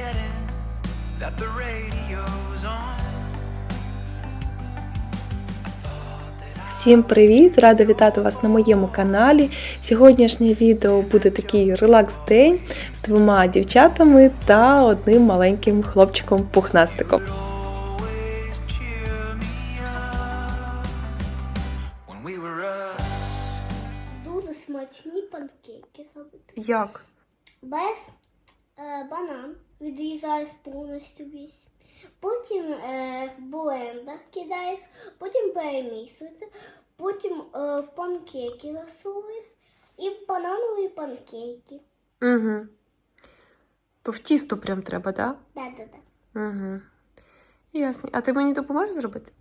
forgetting that the radio's on. Всім привіт! Рада вітати вас на моєму каналі. Сьогоднішнє відео буде такий релакс-день з двома дівчатами та одним маленьким хлопчиком-пухнастиком. Дуже смачні панкейки зробити. Як? Без е, банан відрізаєш повністю весь. Потім е, в блендер кидаєш, потім перемісується, потім е, в панкейки засовуєш і в бананові панкейки. Угу. То в тісто прям треба, так? Да-да-да. Угу. Ясно. А ти мені допоможеш зробити?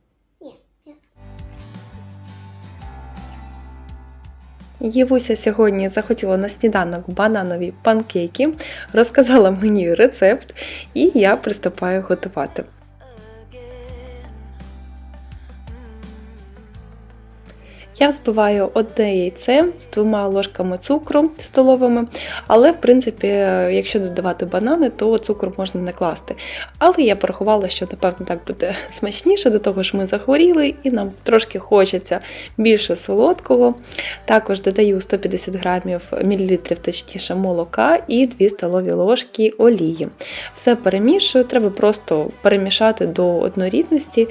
Євуся сьогодні захотіла на сніданок бананові панкейки, розказала мені рецепт, і я приступаю готувати. Я взбиваю одне яйце з двома ложками цукру столовими, але, в принципі, якщо додавати банани, то цукру можна не класти. Але я порахувала, що напевно так буде смачніше, до того ж ми захворіли, і нам трошки хочеться більше солодкого. Також додаю 150 грамів мілілітрів точніше молока і 2 столові ложки олії. Все перемішую, треба просто перемішати до однорідності.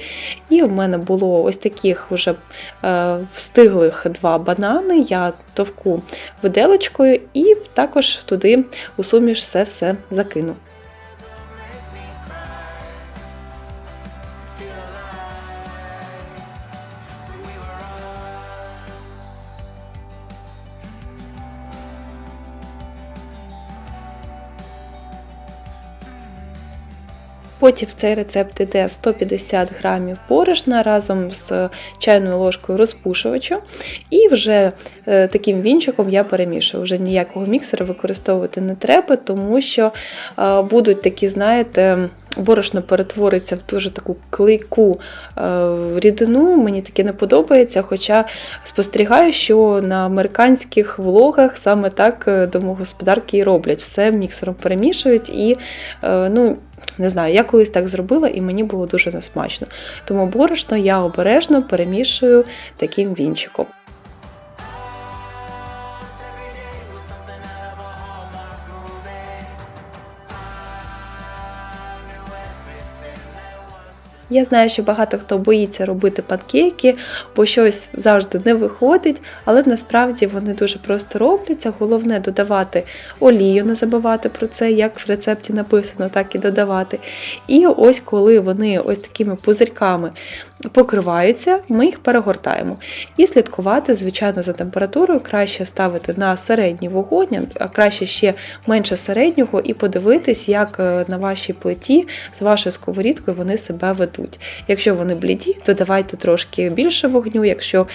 І в мене було ось таких вже е, встиглих два банани. Я товку виделочкою і також туди у суміш все все закину. Потім в цей рецепт йде 150 грамів борошна разом з чайною ложкою розпушувачу. І вже е, таким вінчиком я перемішую. Вже ніякого міксера використовувати не треба, тому що е, будуть такі, знаєте, борошно перетвориться в дуже таку клейку е, рідину. Мені таке не подобається. Хоча спостерігаю, що на американських влогах саме так е, домогосподарки і роблять. Все міксером перемішують і е, ну. Не знаю, я колись так зробила і мені було дуже несмачно. Тому борошно я обережно перемішую таким вінчиком. Я знаю, що багато хто боїться робити панкейки, бо щось завжди не виходить, але насправді вони дуже просто робляться. Головне додавати олію, не забувати про це, як в рецепті написано, так і додавати. І ось коли вони ось такими пузирьками покриваються, ми їх перегортаємо. І слідкувати, звичайно, за температурою краще ставити на середній вогонь, а краще ще менше середнього, і подивитись, як е, на вашій плиті з вашою сковорідкою вони себе ведуть. Якщо вони бліді, то давайте трошки більше вогню. Якщо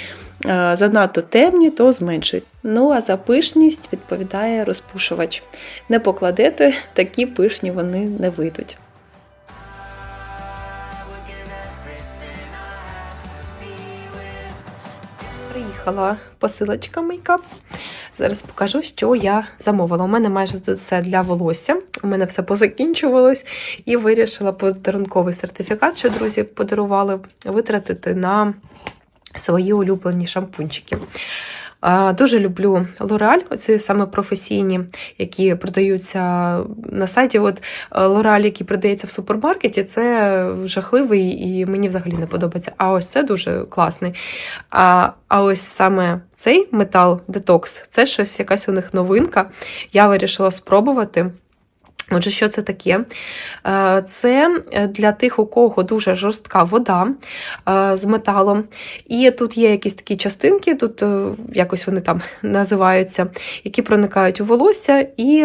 е, занадто темні, то зменшуйте. Ну а за пишність відповідає розпушувач. Не покладете, такі пишні вони не вийдуть. Приїхала посилочка мейкап. Зараз покажу, що я замовила. У мене майже тут все для волосся. У мене все позакінчувалось і вирішила подарунковий сертифікат, що друзі подарували, витратити на свої улюблені шампунчики. Дуже люблю Лореаль, оці саме професійні, які продаються на сайті. От Лореаль, який продається в супермаркеті, це жахливий і мені взагалі не подобається. А ось це дуже класний. А, а ось саме цей метал детокс це щось якась у них новинка. Я вирішила спробувати. Отже, що це таке? Е, Це для тих, у кого дуже жорстка вода е, з металом. І тут є якісь такі частинки, тут е, якось вони там називаються, які проникають у волосся і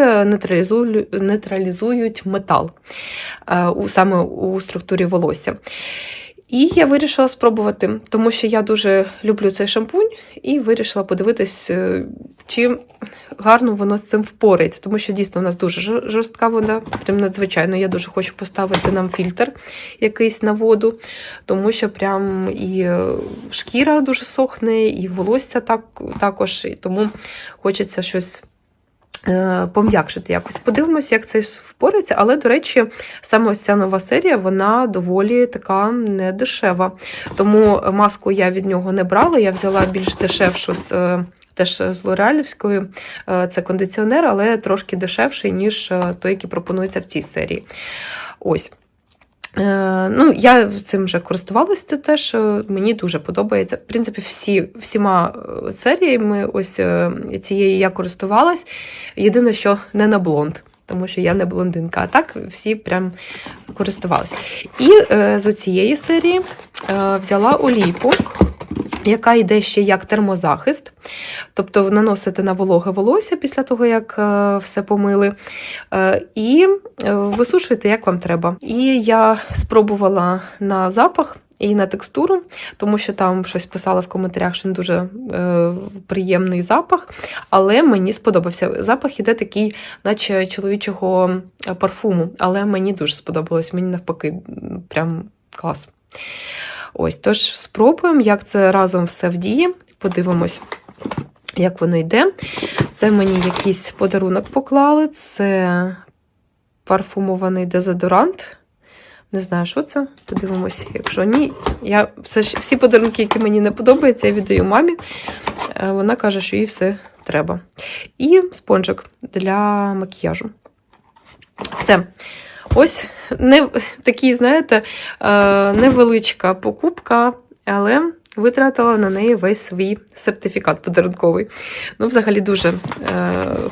нейтралізують метал саме у структурі волосся. І я вирішила спробувати, тому що я дуже люблю цей шампунь, і вирішила подивитись, е, чи гарно воно з цим впорається. Тому що дійсно у нас дуже жорстка вода, прям надзвичайно. Я дуже хочу поставити нам фільтр якийсь на воду, тому що прям і е, шкіра дуже сохне, і волосся так, також. І тому хочеться щось пом'якшити якось. Подивимось, як це впорається. Але, до речі, саме ось ця нова серія, вона доволі така недешева. Тому маску я від нього не брала. Я взяла більш дешевшу з. е, Теж з Лореалівської Е, це кондиціонер, але трошки дешевший, ніж е, той, який пропонується в цій серії. Ось. Е, Ну, я цим вже користувалася теж. Мені дуже подобається. В принципі, всі, всіма е, серіями ось е, цієї я користувалась. Єдине, що не на блонд, тому що я не блондинка. А так всі прям користувалися. І е, з цієї серії е, взяла олійку, яка йде ще як термозахист. Тобто наносите на вологе волосся після того, як е, все помили. Е, І е, висушуєте, як вам треба. І я спробувала на запах. І на текстуру, тому що там щось писали в коментарях, що не дуже е, приємний запах, але мені сподобався. Запах іде такий, наче чоловічого парфуму, але мені дуже сподобалось. Мені навпаки, прям клас. Ось, тож спробуємо, як це разом все вдіє. Подивимось, як воно йде. Це мені якийсь подарунок поклали. Це парфумований дезодорант. Не знаю, що це. Подивимось, якщо ні. Я все всі подарунки, які мені не подобаються, я віддаю мамі. Е, Вона каже, що їй все треба. І спонжик для макіяжу. Все. Ось не такий, знаєте, е, невеличка покупка, але витратила на неї весь свій сертифікат подарунковий. Ну, взагалі, дуже е,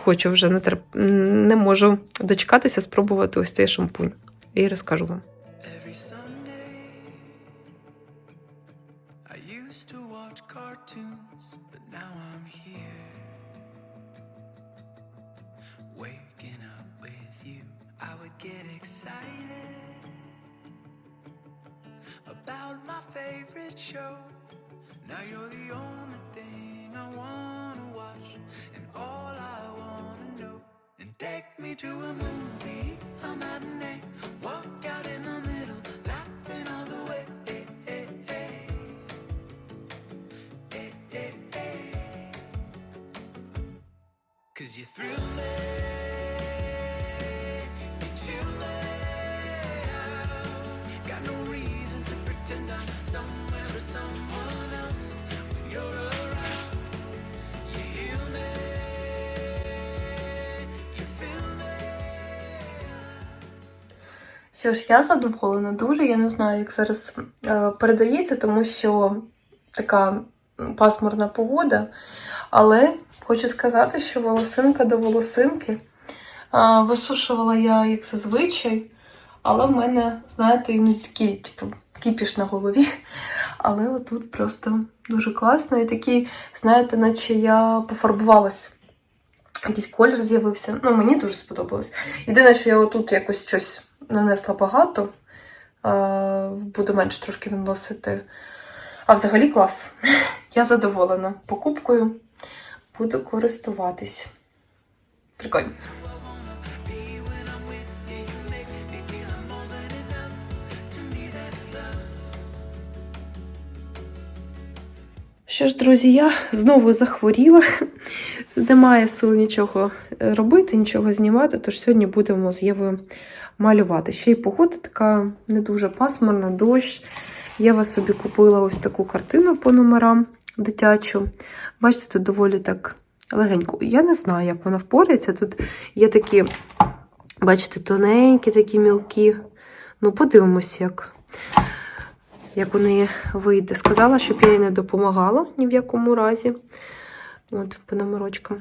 хочу вже не, терп... не можу дочекатися, спробувати ось цей шампунь. І розкажу вам. Favorite show. Now you're the only thing I wanna watch, and all I wanna know. And take me to a movie, a matinee. Walk out in the middle, Що ж, я задоволена дуже. Я не знаю, як зараз е, передається, тому що така пасмурна погода. Але хочу сказати, що волосинка до волосинки. Висушувала я, як зазвичай, але в мене, знаєте, і не такий, типу, кіпіш на голові. Але отут просто дуже класно. І такий, знаєте, наче я пофарбувалась. Якийсь колір з'явився. Ну, мені дуже сподобалось. Єдине, що я отут якось щось нанесла багато. Буду менше трошки наносити. А взагалі клас. Я задоволена покупкою. Буду користуватись. Прикольно. Що ж, друзі, я знову захворіла. Немає сил нічого робити, нічого знімати, тож сьогодні будемо з Євою малювати. Ще й погода така не дуже пасмурна, дощ. Єва собі купила ось таку картину по номерам дитячу. Бачите, тут доволі так легенько. Я не знаю, як вона впорається. Тут є такі, бачите, тоненькі, такі мілкі. Ну, подивимось, як, як у неї вийде. Сказала, щоб я їй не допомагала ні в якому разі. От, по номерочкам.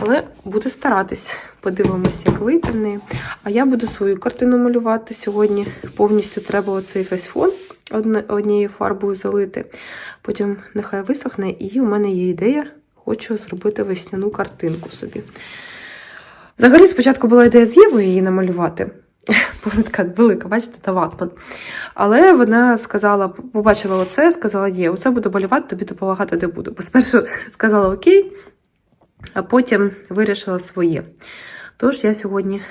Але буду старатись. Подивимось, як вийде в неї. А я буду свою картину малювати. Сьогодні повністю треба оцей весь фон однією фарбою залити. Потім нехай висохне, і у мене є ідея. Хочу зробити весняну картинку собі. Взагалі, спочатку була ідея з Євою її намалювати. Бо така велика, бачите, та ватман. Але вона сказала, побачила оце, сказала, є, оце буду малювати, тобі допомагати не буду. Бо спершу сказала окей, а потім вирішила своє. Тож я сьогодні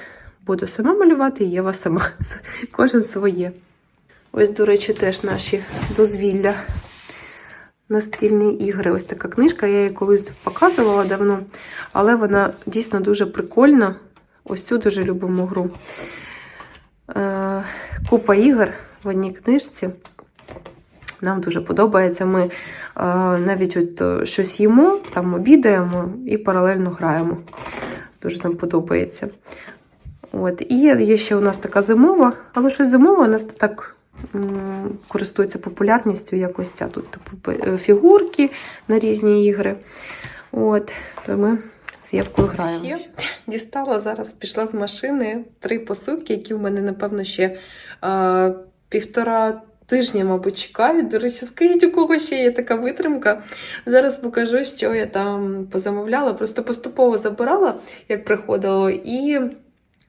буду сама малювати, і Єва сама. Кожен своє. Ось, до речі, теж наші дозвілля настільні ігри. Ось така книжка, я її колись показувала давно, але вона дійсно дуже прикольна. Ось цю дуже любимо гру. Е, Купа ігор в одній книжці. Нам дуже подобається. Ми е, навіть от е, щось їмо, там обідаємо і паралельно граємо. Дуже нам подобається. От. І є ще у нас така зимова, але щось зимове у нас так користується популярністю якось ця тут типу, фігурки на різні ігри. От, то ми з Євкою граємо. Ще дістала зараз, пішла з машини три посилки, які в мене, напевно, ще е, півтора тижня, мабуть, чекають. До речі, скажіть, у кого ще є така витримка. Зараз покажу, що я там позамовляла. Просто поступово забирала, як приходило, і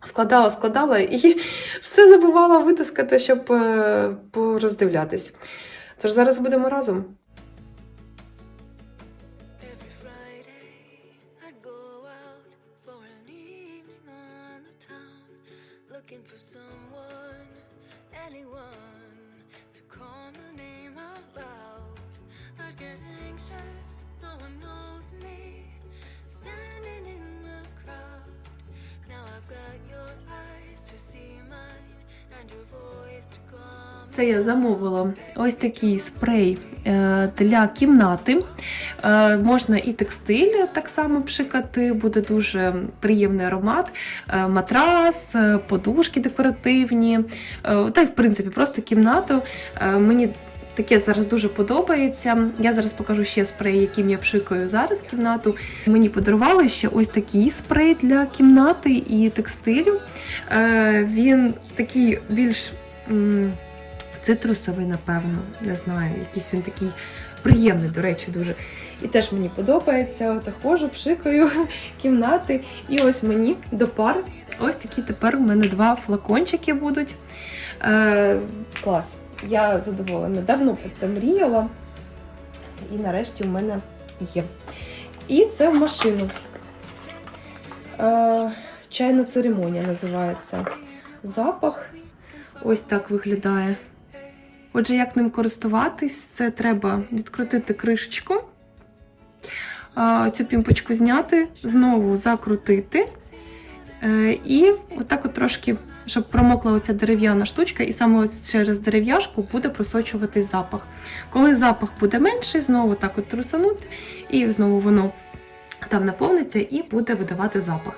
складала, складала, і все забувала витискати, щоб е, пороздивлятись. Тож зараз будемо разом. I'd go out for an evening on the town, looking for someone, anyone, to call my name out loud. I'd get anxious, no one knows me, standing in the crowd. Now I've got your eyes to see mine. Це я замовила ось такий спрей е, для кімнати. Е, Можна і текстиль так само пшикати, буде дуже приємний аромат. Е, Матрас, е, подушки декоративні. Та й в принципі просто кімнату. Мені таке зараз дуже подобається. Я зараз покажу ще спрей, яким я пшикаю зараз кімнату. Мені подарували ще ось такий спрей для кімнати і текстилю. Він такий більш. цитрусовий, напевно, не знаю, якийсь він такий приємний, до речі, дуже. І теж мені подобається. От Заходжу, пшикаю кімнати. І ось мені до пар. Ось такі тепер у мене два флакончики будуть. Е, клас. Я задоволена. Давно про це мріяла. І нарешті в мене є. І це в машину. Е, чайна церемонія називається. Запах. Ось так виглядає. Отже, як ним користуватись, це треба відкрутити кришечку, цю пімпочку зняти, знову закрутити. е, І отак от трошки, щоб промокла оця дерев'яна штучка, і саме ось через дерев'яшку буде просочуватись запах. Коли запах буде менший, знову так от трусанути, і знову воно там наповниться і буде видавати запах.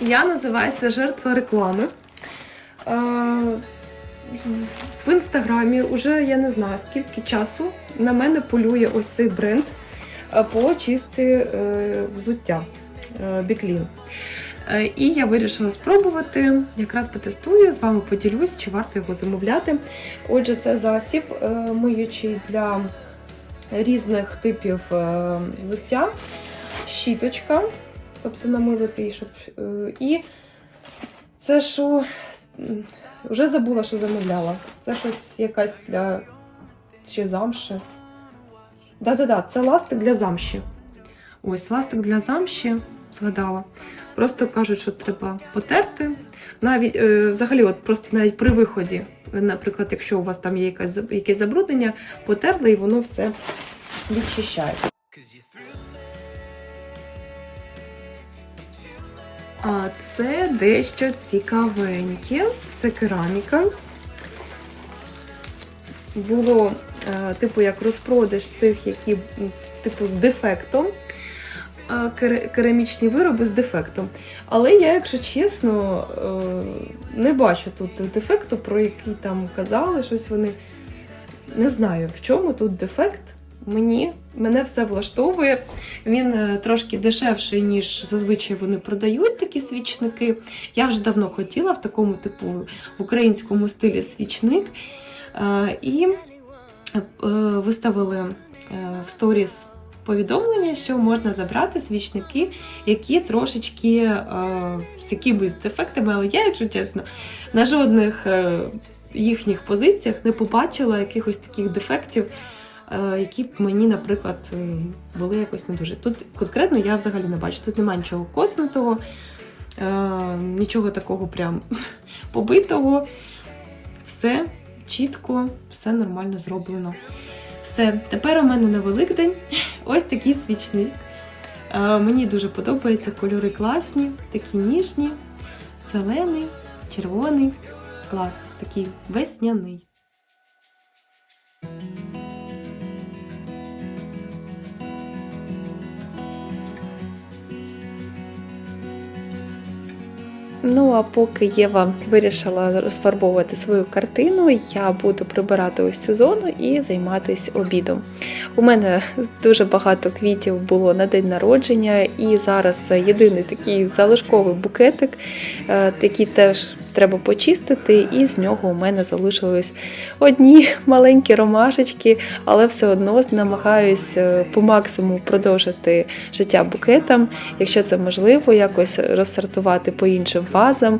Я називається жертва реклами. В інстаграмі вже я не знаю скільки часу на мене полює ось цей бренд е, по чистці е, взуття е, Біклін. І я вирішила спробувати, якраз потестую, з вами поділюсь, чи варто його замовляти. Отже, це засіб миючий для різних типів взуття, щіточка, тобто намилити щоб. І це що. Вже забула, що замовляла. Це щось якась для чи замші. Да-да-да, це ластик для замші. Ось ластик для замші, згадала. Просто кажуть, що треба потерти. Навіть е, взагалі, от просто навіть при виході, наприклад, якщо у вас там є якесь забруднення, потерли і воно все відчищає. А це дещо цікавеньке. Це кераміка. Було, е, типу, як розпродаж тих, які типу з дефектом. Керамічні вироби з дефектом. Але я, якщо чесно, е, не бачу тут дефекту, про який там казали, щось вони. Не знаю, в чому тут дефект. Мені мене все влаштовує. Він е, трошки дешевший, ніж зазвичай вони продають такі свічники. Я вже давно хотіла в такому типу в українському стилі свічник. Е, І е, виставили в сторіс повідомлення, що можна забрати свічники, які трошечки з якимись дефектами, але я, якщо чесно, на жодних їхніх позиціях не побачила якихось таких дефектів які б мені, наприклад, е, були якось не дуже. Тут конкретно я взагалі не бачу. Тут немає нічого коцнутого, е, нічого такого прям побитого. все чітко, все нормально зроблено. Все, тепер у мене на Великдень ось такий свічник. Е, Мені дуже подобаються кольори класні, такі ніжні, зелений, червоний. Клас, такий весняний. Ну а поки Єва вирішила розфарбовувати свою картину, я буду прибирати ось цю зону і займатися обідом. У мене дуже багато квітів було на день народження, і зараз це єдиний такий залишковий букетик, е, який теж треба почистити, і з нього у мене залишились одні маленькі ромашечки, але все одно намагаюсь е, по максимуму продовжити життя букетам, якщо це можливо, якось розсортувати по іншим fazem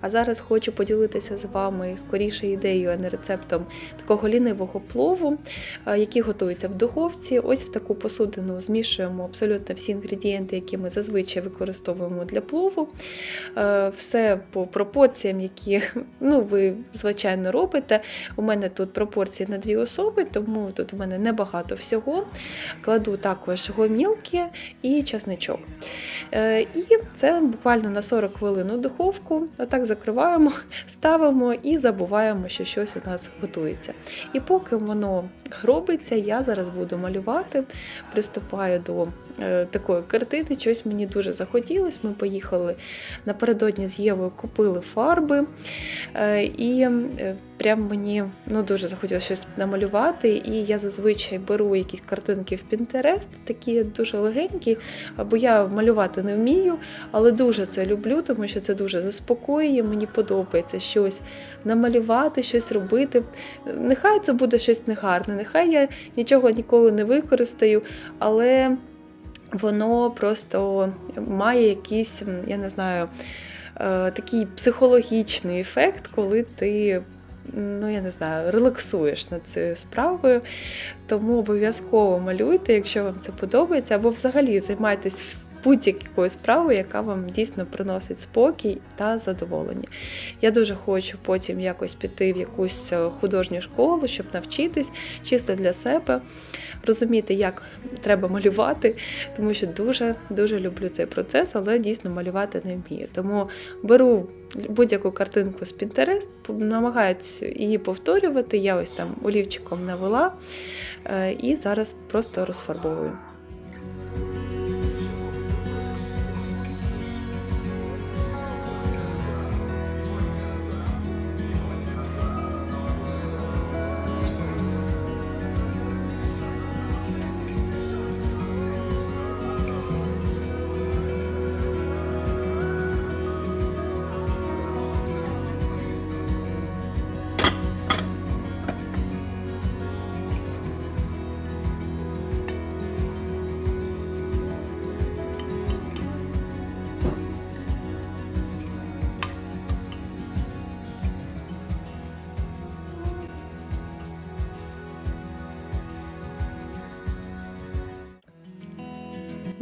А зараз хочу поділитися з вами скоріше ідеєю, а не рецептом такого лінивого плову, е, який готується в духовці. Ось в таку посудину змішуємо абсолютно всі інгредієнти, які ми зазвичай використовуємо для плову. Е, Все по пропорціям, які ну, ви звичайно робите. У мене тут пропорції на дві особи, тому тут у мене небагато всього. Кладу також гомілки і часничок. Е, І це буквально на 40 хвилин у духовку. Отак закриваємо, ставимо і забуваємо, що щось у нас готується. І поки воно робиться, я зараз буду малювати, приступаю до е, такої картини. Щось мені дуже захотілося. Ми поїхали напередодні з Євою, купили фарби. Е, і е, прям мені ну, дуже захотілося щось намалювати. І я зазвичай беру якісь картинки в Pinterest, такі дуже легенькі, бо я малювати не вмію, але дуже це люблю, тому що це дуже заспокоює. Мені подобається щось намалювати, щось робити. Нехай це буде щось негарне, нехай я нічого ніколи не використаю, але воно просто має якийсь, я не знаю, е, такий психологічний ефект, коли ти. Ну, я не знаю, релаксуєш над цією справою, тому обов'язково малюйте, якщо вам це подобається, або взагалі займайтесь будь-якою справою, яка вам дійсно приносить спокій та задоволення. Я дуже хочу потім якось піти в якусь е, художню школу, щоб навчитись чисто для себе, розуміти, як треба малювати, тому що дуже дуже люблю цей процес, але дійсно малювати не вмію. Тому беру будь-яку картинку з Pinterest, намагаюсь її повторювати. Я ось там олівчиком навела е, і зараз просто розфарбовую.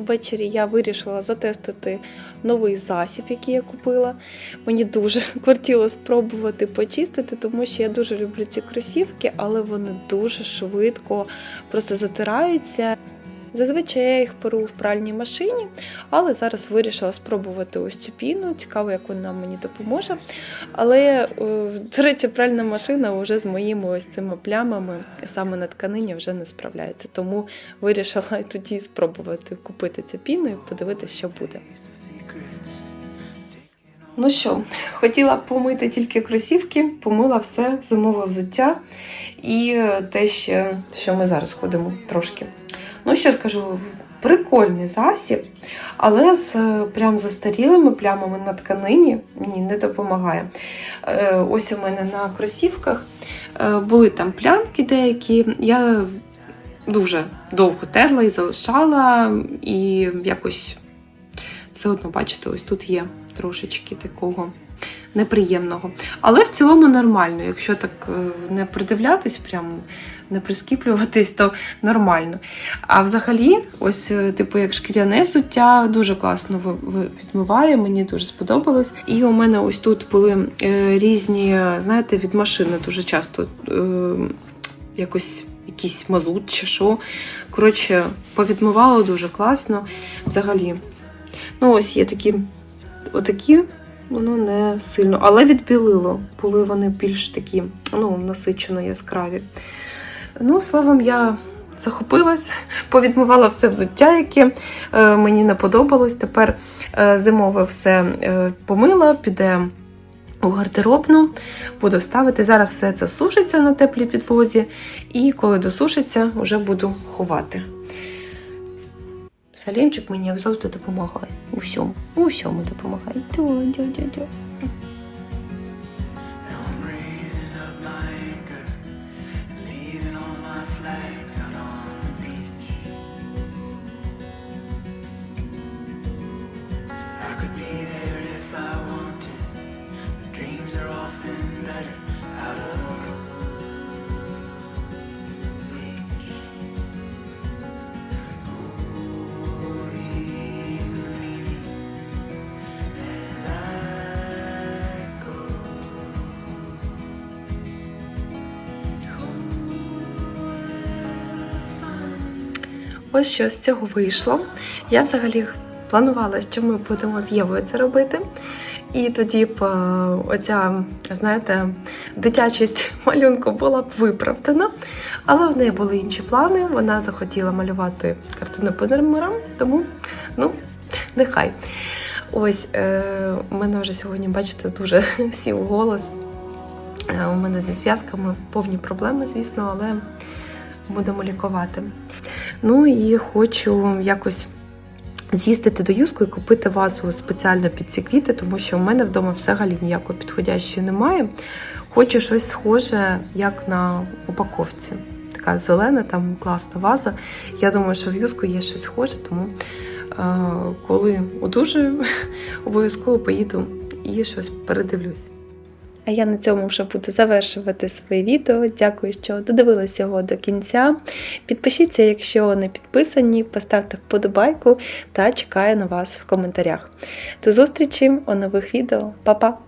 Ввечері я вирішила затестити новий засіб, який я купила. Мені дуже кортіло спробувати почистити, тому що я дуже люблю ці кросівки, але вони дуже швидко просто затираються. Зазвичай я їх перу в пральній машині, але зараз вирішила спробувати ось цю піну. Цікаво, як вона мені допоможе. Але, е, до речі, пральна машина вже з моїми ось цими плямами саме на тканині вже не справляється. Тому вирішила тоді спробувати купити цю піну і подивитися, що буде. Ну що, хотіла помити тільки кросівки, помила все, зимове взуття і е, те, що ми зараз ходимо трошки. Ну, що скажу, прикольний засіб, але з е, прям застарілими плямами на тканині ні, не допомагає. Е, Ось у мене на кросівках е, були там плямки деякі. Я дуже довго терла і залишала, і якось все одно, бачите, ось тут є трошечки такого неприємного. Але в цілому нормально. Якщо так не придивлятись, прям не прискіплюватись, то нормально. А взагалі, ось, е, типу, як шкіряне взуття, дуже класно відмиває, мені дуже сподобалось. І у мене ось тут були е, різні, знаєте, від машини дуже часто е, якось якийсь мазут чи що. Коротше, повідмивало дуже класно. Взагалі. Ну, ось є такі, отакі, воно не сильно, але відбілило. Були вони більш такі, ну, насичено яскраві. Ну, словом, я захопилась, повідмивала все взуття, яке е, мені не подобалось. Тепер е, зимове все е, помила, піде у гардеробну, буду ставити. Зараз все це сушиться на теплій підлозі, і коли досушиться, вже буду ховати. Салімчик мені, як завжди, допомагає. У всьому, у всьому допомагає. Дю-дю-дю-дю. Now Ось що з цього вийшло. Я взагалі планувала, що ми будемо з Євою це робити. І тоді б е, оця, знаєте, дитячість малюнку була б виправдана. Але в неї були інші плани. Вона захотіла малювати картину по номерам, тому ну, нехай. Ось е, у мене вже сьогодні, бачите, дуже сів голос. Е, у мене зі зв'язками повні проблеми, звісно, але будемо лікувати. Ну і хочу якось з'їздити до Юску і купити вазу спеціально під ці квіти, тому що у мене вдома взагалі ніякої підходящої немає. Хочу щось схоже, як на упаковці. Така зелена, там класна ваза. Я думаю, що в Юску є щось схоже, тому е, коли одужаю, обов'язково поїду і щось передивлюсь. А я на цьому вже буду завершувати своє відео. Дякую, що додивилися його до кінця. Підпишіться, якщо не підписані, поставте вподобайку та чекаю на вас в коментарях. До зустрічі у нових відео. Па-па!